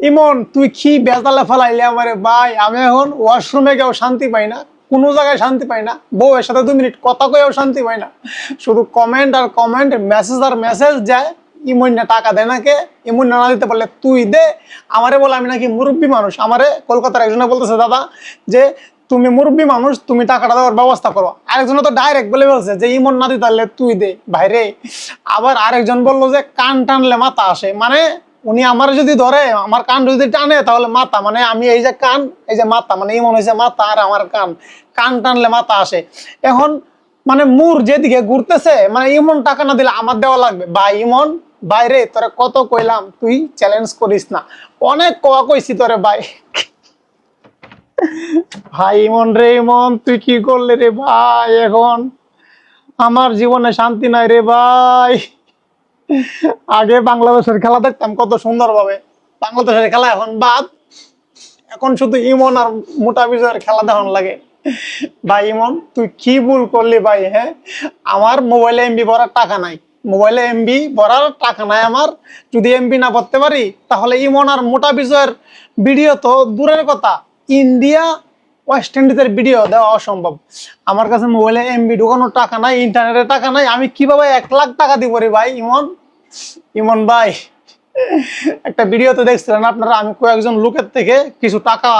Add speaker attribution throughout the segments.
Speaker 1: ইমন, তুই কি বেতালে ফেলাইলে আমারে? ভাই, আমি এখন ওয়াশরুমে গেও শান্তি পাই না, কোনো জায়গায় শান্তি পাই না, বউয়ের সাথে দু মিনিট কথা কয়েও শান্তি পাই না। শুধু কমেন্ট আর কমেন্ট মেসেজ আর মেসেজ যায়, ইমন না টাকা দেয় নাকে, ইমন না দিতে পারলে তুই দে। আমারে বলে আমি নাকি মুরব্বী মানুষ। আমারে কলকাতার একজনে বলতেছে, দাদা, যে তুমি মুরব্বী মানুষ, তুমি টাকাটা দেওয়ার ব্যবস্থা করো। আরেকজন তো ডাইরেক্ট বলে বলছে যে, ইমন না দিতে পারলে তুই দে, ভাইরে। আবার আরেকজন বলল যে, কান টানলে মাথা আসে। মানে উনি আমার যদি ধরে, আমার কান যদি টানে, তাহলে মাথা মানে আমি এই যে কান, এই যে মাথা মানে ইমন হয়েছে মাথা আর আমার কান। কান টানলে মাথা আসে। এখন মানে মুর যেদিকে ঘুরতেছে মানে ইমন টাকা না দিলে আমার দেওয়া লাগবে। ভাই ইমন বাইরে তোরা কত কইলাম, তুই চ্যালেঞ্জ করিস না। অনেক কোয়া কইছি তোরে, ভাই। ভাই ইমন রে, ইমন, তুই কি করলে রে ভাই এখন? আমার জীবনে শান্তি নাই রে ভাই। আগে বাংলাদেশের খেলা দেখতাম কত সুন্দরভাবে। বাংলাদেশের খেলা এখন বাদ। এখন শুধু ইমন আর মোটা বিজয়ের খেলা দেখান লাগে। ভাই ইমন, তুই কি ভুল করলি ভাই হ্যাঁ? আমার মোবাইলে এমবি ভরার টাকা নাই। মোবাইলে এমবি ভরার টাকা নাই আমার। যদি এমবি না ভরতে পারি, তাহলে ইমন আর মোটা বিজয়ের ভিডিও তো দূরের কথা। ইন্ডিয়া ওয়েস্ট ইন্ডিজের ভিডিও দেওয়া অসম্ভব। আমার কাছে মোবাইলে এমবি ঢোকানোর টাকা নাই ইন্টারনেটের টাকা নাই, আমি কীভাবে এক লাখ টাকা দিব রে ভাই? ইমন ইমন ভাই, একটা ভিডিওতে দেখছিলেন আপনারা, আমি কয়েকজন লোকের থেকে কিছু টাকা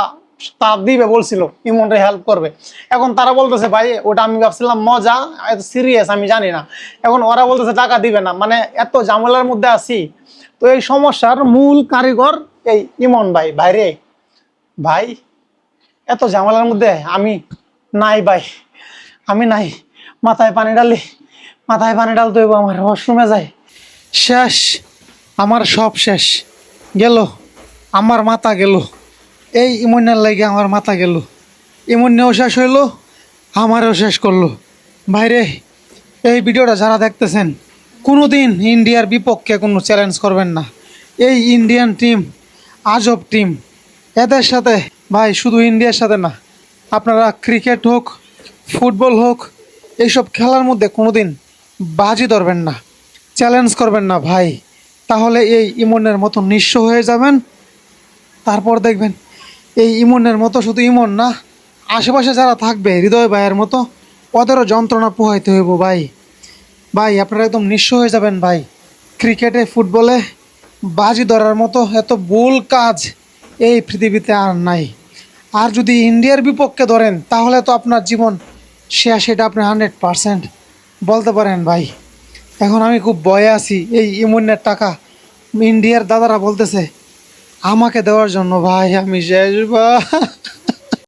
Speaker 1: তার দিবে বলছিল ইমনটা হেল্প করবে। এখন তারা বলতেছে, ভাই, ওটা আমি ভাবছিলাম মজা, এত সিরিয়াস আমি জানি না। এখন ওরা বলতেছে, টাকা দিবে না। মানে এত ঝামেলার মধ্যে আছি। তো এই সমস্যার মূল কারিগর এই ইমন ভাই। ভাইরে ভাই এত ঝামেলার মধ্যে আমি নাই ভাই, আমি নাই। মাথায় পানি ডালি মাথায় পানি ডালতে হইব আমার ওয়াশরুমে যাই। শেষ, আমার সব শেষ। গেল, আমার মাথা গেল। এই ইমনের লাগে আমার মাথা গেল। ইমনেও শেষ হইল, আমারও শেষ করল। ভাইরে, এই ভিডিওটা যারা দেখতেছেন কোনো দিন ইন্ডিয়ার বিপক্ষে কোনো চ্যালেঞ্জ করবেন না। এই ইন্ডিয়ান টিম আজব টিম এদের সাথে ভাই, শুধু ইন্ডিয়ার সাথে না, আপনারা ক্রিকেট হোক, ফুটবল হোক, এইসব খেলার মধ্যে কোনো দিন বাজি ধরবেন না চ্যালেঞ্জ করবেন না ভাই। তাহলে এই ইমনের মতো নিঃস্ব হয়ে যাবেন। তারপর দেখবেন, এই ইমনের মতো শুধু ইমন না, আশেপাশে যারা থাকবে, হৃদয় ভাইয়ের মতো, ওদেরও যন্ত্রণা পোহাইতে হইব ভাই। ভাই, আপনারা একদম নিঃস্ব হয়ে যাবেন ভাই। ক্রিকেটে, ফুটবলে বাজি ধরার মতো এত ভুল কাজ এই পৃথিবীতে আর নাই। আর যদি ইন্ডিয়ার বিপক্ষে ধরেন, তাহলে তো আপনার জীবন শেষ সেটা আপনি হান্ড্রেড পারসেন্ট বলতে পারেন ভাই। এখন আমি খুব ভয়ে আছি, এই ইমনের টাকা ইন্ডিয়ার দাদারা বলতেছে, আমাকে দেওয়ার জন্য ভাই, আমি শেষ ভাই।